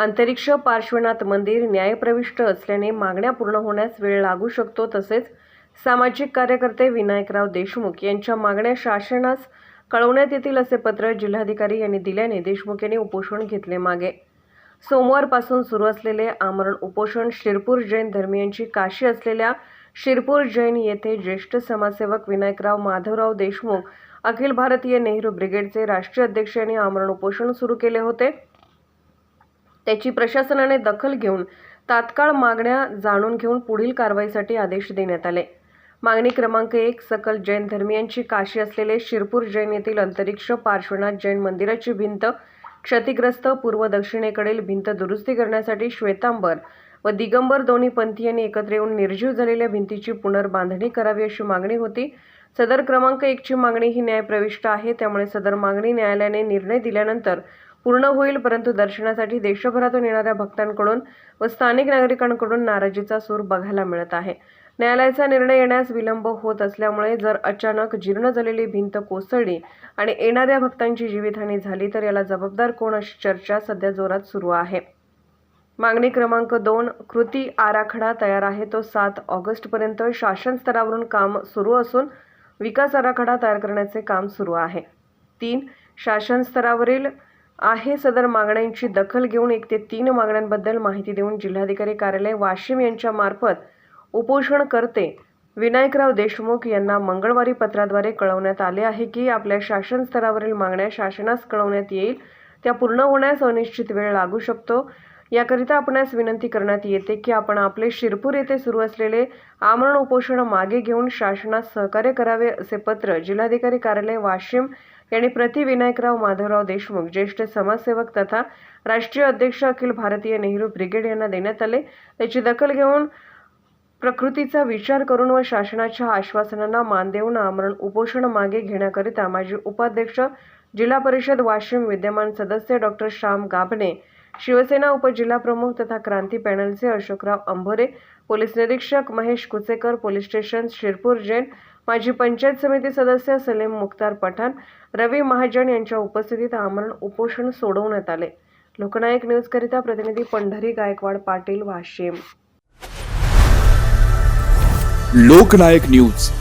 अंतरिक्ष पार्श्वनाथ मंदिर न्यायप्रविष्ट असल्याने मागण्या पूर्ण होण्यास वेळ लागू शकतो तसेच सामाजिक कार्यकर्ते विनायकराव देशमुख यांच्या मागण्या शासनास कळवण्यात येतील असे पत्र जिल्हाधिकारी यांनी दिल्याने देशमुख यांनी उपोषण घेतले मागे. सोमवारपासून सुरू असलेले आमरण उपोषण शिरपूर जैन धर्मियांची काशी असलेल्या शिरपूर जैन येथे ज्येष्ठ समाजसेवक विनायकराव माधवराव देशमुख अखिल भारतीय नेहरू ब्रिगेडचे राष्ट्रीय अध्यक्ष यांनी आमरण उपोषण सुरू केले होते. त्याची प्रशासनाने दखल घेऊन तात्काळ मागण्या जाणून घेऊन पुढील कारवाईसाठी आदेश देण्यात आले. मागणी क्रमांक एक सकल जैन धर्मियांची काशी असलेले शिरपूर जैन येथील अंतरिक्ष पार्श्वनाथ जैन मंदिराची भिंत क्षतिग्रस्त पूर्व दक्षिणेकडील भिंत दुरुस्ती करण्यासाठी श्वेतांबर व दिगंबर दोन्ही पंथीयांनी एकत्र येऊन निर्जीव झालेल्या भिंतीची पुनर्बांधणी करावी अशी मागणी होती. सदर क्रमांक एकची मागणी ही न्यायप्रविष्ट आहे त्यामुळे सदर मागणी न्यायालयाने निर्णय दिल्यानंतर पूर्ण होईल परंतु दर्शनासाठी देशभरातून येणाऱ्या भक्तांकडून व स्थानिक नागरिकांकडून नाराजीचा सूर बघायला मिळत आहे. न्यायालयाचा निर्णय येण्यास विलंब होत असल्यामुळे जर अचानक जीर्ण झालेली भिंत कोसळली आणि येणाऱ्या भक्तांची जीवितहानी झाली तर याला जबाबदार कोण अशी चर्चा सध्या जोरात सुरू आहे? मागणी क्रमांक दोन कृती आराखडा तयार आहे. तो सात ऑगस्टपर्यंत शासन स्तरावरून काम सुरू असून विकास आराखडा तयार करण्याचे काम सुरू आहे. तीन शासन स्तरावरील आहे सदर मागण्यांची दखल घेऊन एक ते तीन मागण्यांबद्दल माहिती देऊन जिल्हाधिकारी कार्यालय वाशिम यांच्या मार्फत उपोषणकर्ते विनायकराव देशमुख यांना मंगळवारी पत्राद्वारे कळवण्यात आले आहे की आपल्या शासन स्तरावरील मागण्या शासनास कळवण्यात येईल त्या पूर्ण होण्यास अनिश्चित वेळ लागू शकतो. याकरिता आपणास विनंती करण्यात येते की आपण आपले शिरपूर येथे सुरू असलेले आमरण उपोषण मागे घेऊन शासनास सहकार्य करावे असे पत्र जिल्हाधिकारी कार्यालय वाशिम यांनी प्रतिविनायकराव माधवराव देशमुख ज्येष्ठ समाजसेवक तथा राष्ट्रीय अध्यक्ष अखिल भारतीय नेहरू ब्रिगेड यांना देण्यात आले. त्याची दखल घेऊन प्रकृतीचा विचार करून व शासनाच्या आश्वासनांना मान देऊन आमरण उपोषण मागे घेण्याकरिता माजी उपाध्यक्ष जिल्हा परिषद वाशिम विद्यमान सदस्य डॉक्टर श्याम गाभणे शिवसेना उपजिल्हाप्रमुख तथा क्रांती पॅनलचे अशोकराव अंभोरे पोलीस निरीक्षक महेश कुचेकर पोलीस स्टेशन शिरपूर जैन माजी पंचायत समिती सदस्य सलीम मुख्तार पठाण रवी महाजन यांच्या उपस्थितीत आमरण उपोषण सोडवण्यात आले. लोकनायक न्यूजकरिता प्रतिनिधी पंढरी गायकवाड पाटील वाशिम. लोकनायक न्यूज.